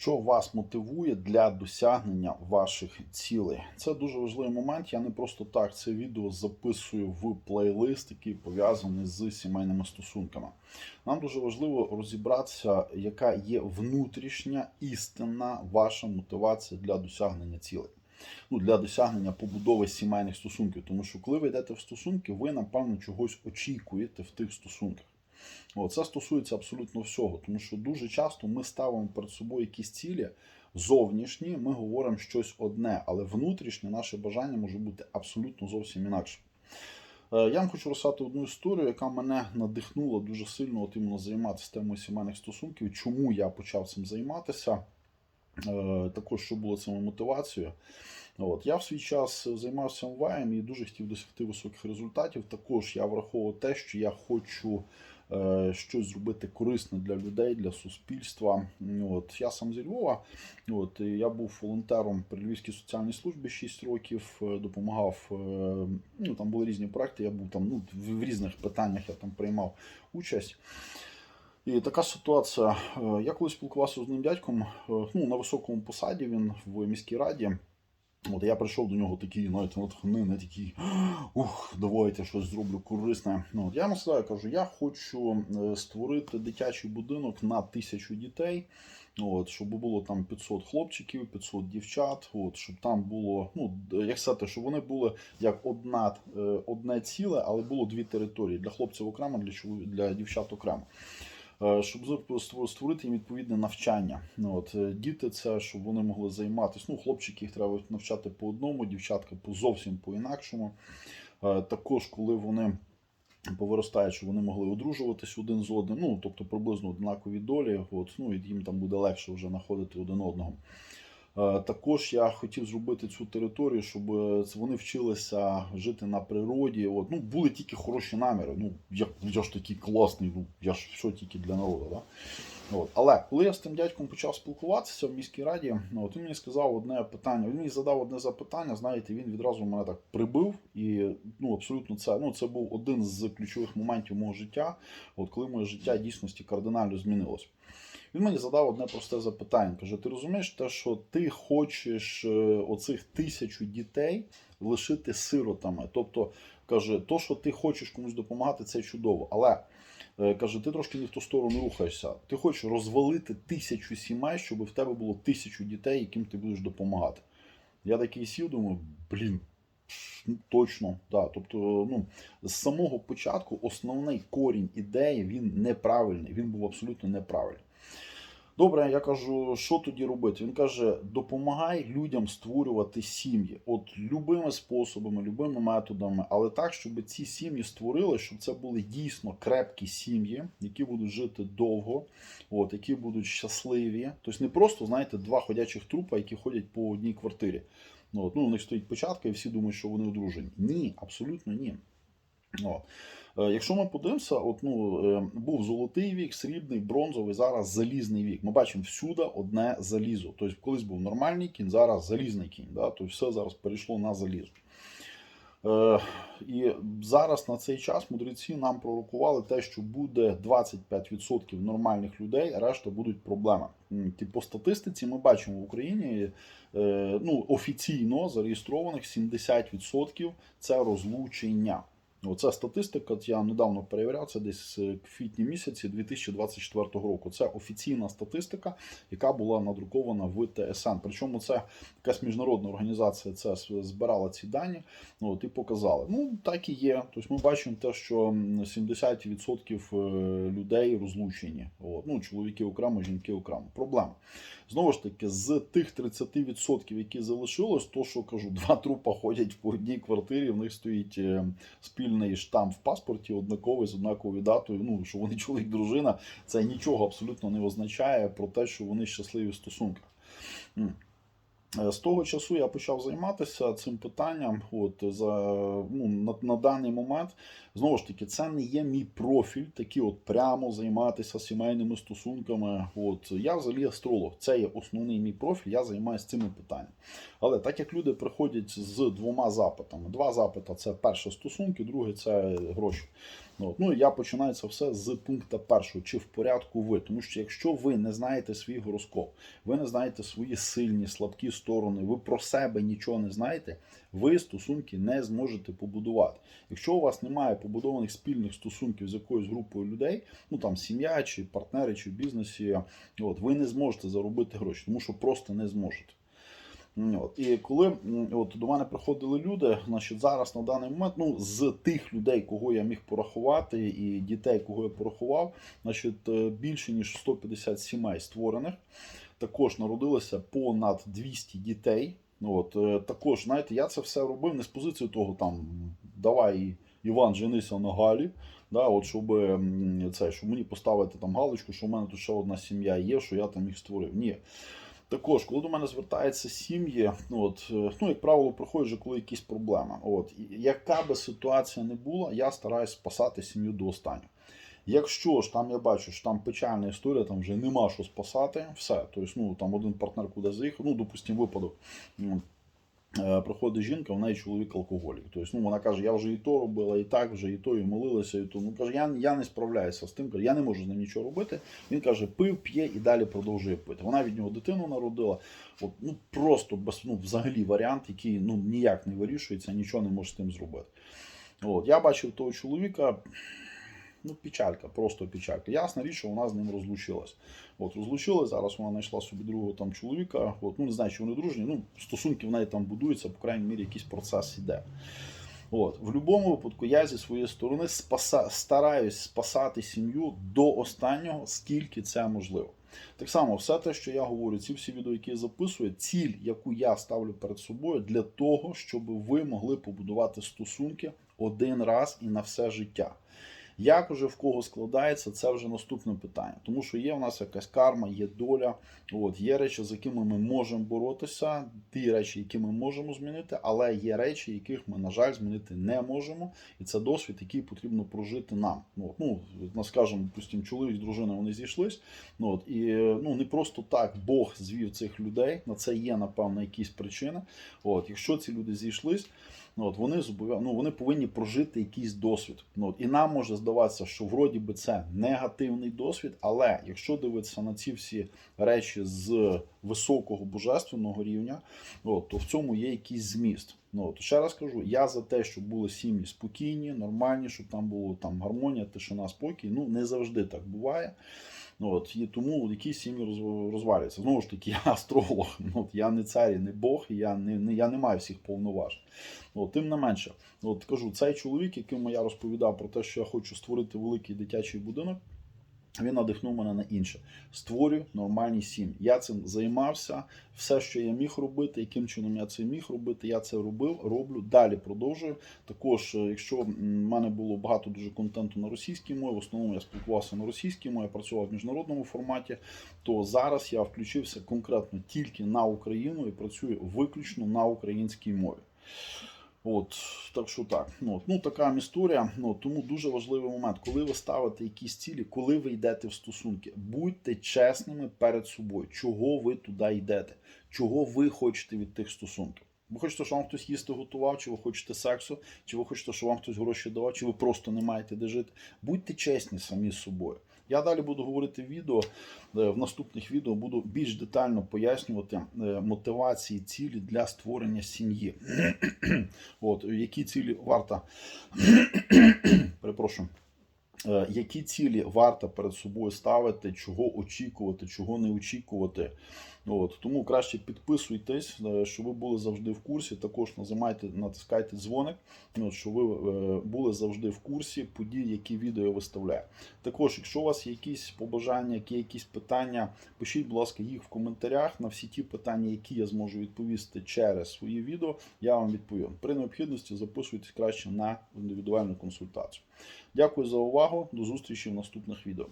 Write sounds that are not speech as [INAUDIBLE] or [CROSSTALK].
Що вас мотивує для досягнення ваших цілей? Це дуже важливий момент. Я не просто так це відео записую в плейлист, який пов'язаний з сімейними стосунками. Нам дуже важливо розібратися, яка є внутрішня істинна ваша мотивація для досягнення цілей. Ну, для досягнення побудови сімейних стосунків. Тому що коли ви йдете в стосунки, ви напевно чогось очікуєте в тих стосунках. О, це стосується абсолютно всього, тому що дуже часто ми ставимо перед собою якісь цілі зовнішні, ми говоримо щось одне, але внутрішнє наше бажання може бути абсолютно зовсім інакше. Е, Я вам хочу розказати одну історію, яка мене надихнула дуже сильно от іменно займатися темою сімейних стосунків. Чому я почав цим займатися? Е, Також що було цьому мотивацією. От я в свій час займався МВАєм і дуже хотів досягти високих результатів. Також я враховував те, що я хочу е, щось зробити корисне для людей, для суспільства. От я сам зі Львова. От я був волонтером при Львівській соціальній службі 6 років, е, допомагав. е, Ну там були різні проекти. Я був там ну в різних питаннях. Я там приймав участь. І така ситуація. Е, Я коли спілкувався з одним дядьком, е, ну на високому посаді він в міській раді. От я прийшов до нього такий, навіть натхнений, такий, ух, давайте щось зроблю корисне. Ну, от я йому сказав, кажу, я хочу е, створити дитячий будинок на тисячу дітей. От, щоб було там 500 хлопчиків, 500 дівчат, от, щоб там було, ну, як сказати, щоб вони були як одна, е, одне ціле, але було дві території. Для хлопців окремо, для, для дівчат окремо. Е, Щоб створити їм відповідне навчання. Ну, От, е, діти це, щоб вони могли займатися. Ну, хлопчики їх треба навчати по одному, дівчатка по зовсім по інакшому. Е, Також, коли вони повиростають, щоб вони могли одружуватись один з одним, ну тобто приблизно однакові долі, от, ну, і їм там буде легше вже знаходити один одного. Е, Також я хотів зробити цю територію, щоб е, вони вчилися жити на природі. От, ну, були тільки хороші наміри. Ну, я, я ж такий класний, ну я ж все тільки для народу. Да? От. Але коли я з тим дядьком почав спілкуватися в міській раді, от він мені сказав одне питання. Він мені задав одне запитання. Знаєте, він відразу мене так прибив, і ну абсолютно це ну це був один з ключових моментів мого життя. От коли моє життя дійсності кардинально змінилось. Він мені задав одне просте запитання. Каже: ти розумієш те, що ти хочеш е, оцих тисячу дітей лишити сиротами? Тобто, каже, то, що ти хочеш комусь допомагати, це чудово. Але е, каже, ти трошки не в ту сторону рухаєшся. Ти хочеш розвалити тисячу сімей, щоб в тебе було тисячу дітей, яким ти будеш допомагати. Я такий сів, думаю, блін. ну, Точно, да. Тобто, ну з самого початку основний корінь ідеї він неправильний. Він був абсолютно неправильний. Добре, я кажу, що тоді робити? Він каже: допомагай людям створювати сім'ї, от любими способами, любими методами, але так, щоб ці сім'ї створили, щоб це були дійсно крепкі сім'ї, які будуть жити довго, от, які будуть щасливі. Тобто не просто, знаєте, два ходячих трупа, які ходять по одній квартирі. Ну, от, ну, у них стоїть початка, і всі думають, що вони одружені. Ні, абсолютно ні. От. Е, Якщо ми подивимося, от, ну, е, був золотий вік, срібний, бронзовий, зараз залізний вік. Ми бачимо всюди одне залізо. Тобто, колись був нормальний кінь, зараз залізний кінь. Да? Тобто все зараз перейшло на залізо. Е, і зараз на цей час мудреці нам пророкували те, що буде 25% нормальних людей, а решта будуть проблеми. Ті- По статистиці ми бачимо в Україні е, ну, офіційно зареєстрованих 70% це розлучення. Оце статистика, я недавно перевіряв, це десь в квітні місяці 2024 року. Це офіційна статистика, яка була надрукована в ТСН. Причому це якась міжнародна організація це збирала ці дані от, і показала. Ну, так і є. Тобто ми бачимо те, що 70% е, людей розлучені. От. Ну, чоловіки окремо, жінки окремо. Проблема. Знову ж таки, з тих 30%, які залишилось, то що кажу, два трупа ходять по одній квартирі, в них стоїть е, спільний штамп в паспорті, однаковий з однаковою датою. Ну що вони чоловік, дружина, це нічого абсолютно не означає про те, що вони щасливі в стосунках. Е, З того часу я почав займатися цим питанням. От за ну на, на даний момент знову ж таки, це не є мій профіль, такий от прямо займатися сімейними стосунками. От я взагалі астролог, це є основний мій профіль. Я займаюся цими питаннями. Але так як люди приходять з двома запитами: два запита це перше стосунки, друге це гроші. От. Ну, я починаю це все з пункту першого, чи в порядку ви. Тому що якщо ви не знаєте свій гороскоп, ви не знаєте свої сильні, слабкі сторони, ви про себе нічого не знаєте, ви стосунки не зможете побудувати. Якщо у вас немає побудованих спільних стосунків з якоюсь групою людей, ну там сім'я, чи партнери, чи в бізнесі, от, ви не зможете заробити гроші, тому що просто не зможете. От. І коли от, до мене приходили люди, значить зараз на даний момент, ну з тих людей, кого я міг порахувати, і дітей, кого я порахував, значить е, більше ніж 150 сімей створених. Також народилося понад 200 дітей. Ну, От, е, також, знаєте, я це все робив не з позиції того, там давай Іван женися на Галі. Да, от щоб, це, щоб мені поставити там галочку, що в мене тут ще одна сім'я є, що я там їх створив. Ні. Також, коли до мене звертаються сім'ї, ну от е, ну як правило, приходять вже коли якісь проблеми. От яка би ситуація не була, я стараюсь спасати сім'ю до останнього. Якщо ж там я бачу, що там печальна історія, там вже нема що спасати, все. Тобто, ну там один партнер куди заїхав, ну допустимо, випадок. Е, Приходить жінка, в неї чоловік алкоголік. Тобто, ну вона каже, я вже і то робила, і так вже, і то, і молилася, і то. Ну каже, я, я не справляюся з тим, каже, я не можу з ним нічого робити. Він каже, пив, п'є і далі продовжує пити. Вона від нього дитину народила. От, ну просто без, ну, взагалі варіант, який ну, ніяк не вирішується, нічого не може з тим зробити. От, я бачив того чоловіка. Ну, печалька, просто печалька. Ясна річ, що вона з ним розлучилась. От, розлучилась, зараз вона знайшла собі другого там чоловіка. От, ну, не знаю, чи вони дружні. Ну, стосунки в неї там будуються, по крайній мірі, якийсь процес іде. От, в будь-якому випадку я зі своєї сторони спаса, стараюсь спасати сім'ю до останнього, скільки це можливо. Так само, все те, що я говорю, ці всі відео, які я записую, ціль, яку я ставлю перед собою, для того, щоб ви могли побудувати стосунки один раз і на все життя. Як уже в кого складається, це вже наступне питання. Тому що є в нас якась карма, є доля, от, є речі, з якими ми можемо боротися, ті речі, які ми можемо змінити, але є речі, яких ми, на жаль, змінити не можемо. І це досвід, який потрібно прожити нам. Ну, от, ну, ну скажімо, допустим, чоловік з дружиною вони зійшлись. Ну, от, і ну, не просто так Бог звів цих людей, на це є, напевно, якісь причини. От, якщо ці люди зійшлись, Ну, от вони зобов'я... ну, вони повинні прожити якийсь досвід. Ну, от, і нам може здаватися, що вроді би це негативний досвід, але якщо дивитися на ці всі речі з високого божественного рівня, от, то в цьому є якийсь зміст. Ну, от, ще раз кажу, я за те, щоб були сім'ї спокійні, нормальні, щоб там було там гармонія, тишина, спокій. Ну не завжди так буває. Ну, от, і тому якісь сім'ї роз- розваляться. Знову ж таки, [LAUGHS] я астролог, ну, от, я не цар, і не Бог, я не, не, я не маю всіх повноважень. От, тим не менше, от кажу, цей чоловік, якому я розповідав про те, що я хочу створити великий дитячий будинок. Він надихнув мене на інше. Створюю нормальні сім'ї. Я цим займався. Все, що я міг робити, яким чином я це міг робити, я це робив, роблю. Далі продовжую. Також, е, якщо в мене було багато дуже контенту на російській мові, в основному я спілкувався на російській мові, я працював в міжнародному форматі, то зараз я включився конкретно тільки на Україну і працюю виключно на українській мові. От, так що так. Ну, ну така вам історія. Ну, тому дуже важливий момент, коли ви ставите якісь цілі, коли ви йдете в стосунки, будьте чесними перед собою, чого ви туди йдете, чого ви хочете від тих стосунків. Ви хочете, щоб вам хтось їсти готував, чи ви хочете сексу, чи ви хочете, щоб вам хтось гроші давав, чи ви просто не маєте де жити. Будьте чесні самі з собою. Я далі буду говорити в відео. е, В наступних відео буду більш детально пояснювати е, мотивації, цілі для створення сім'ї. [CLEARS THROAT] От, які цілі варто, [CLEARS THROAT] перепрошую, Е, які цілі варто перед собою ставити, чого очікувати, чого не очікувати. От, тому краще підписуйтесь, е, щоб ви були завжди в курсі. Також нажимайте, натискайте дзвоник, от, щоб ви е, були завжди в курсі подій, які відео я виставляю. Також, якщо у вас є якісь побажання, які якісь питання, пишіть, будь ласка, їх в коментарях. На всі ті питання, які я зможу відповісти через свої відео, я вам відповім. При необхідності записуйтесь краще на індивідуальну консультацію. Дякую за увагу. До зустрічі в наступних відео.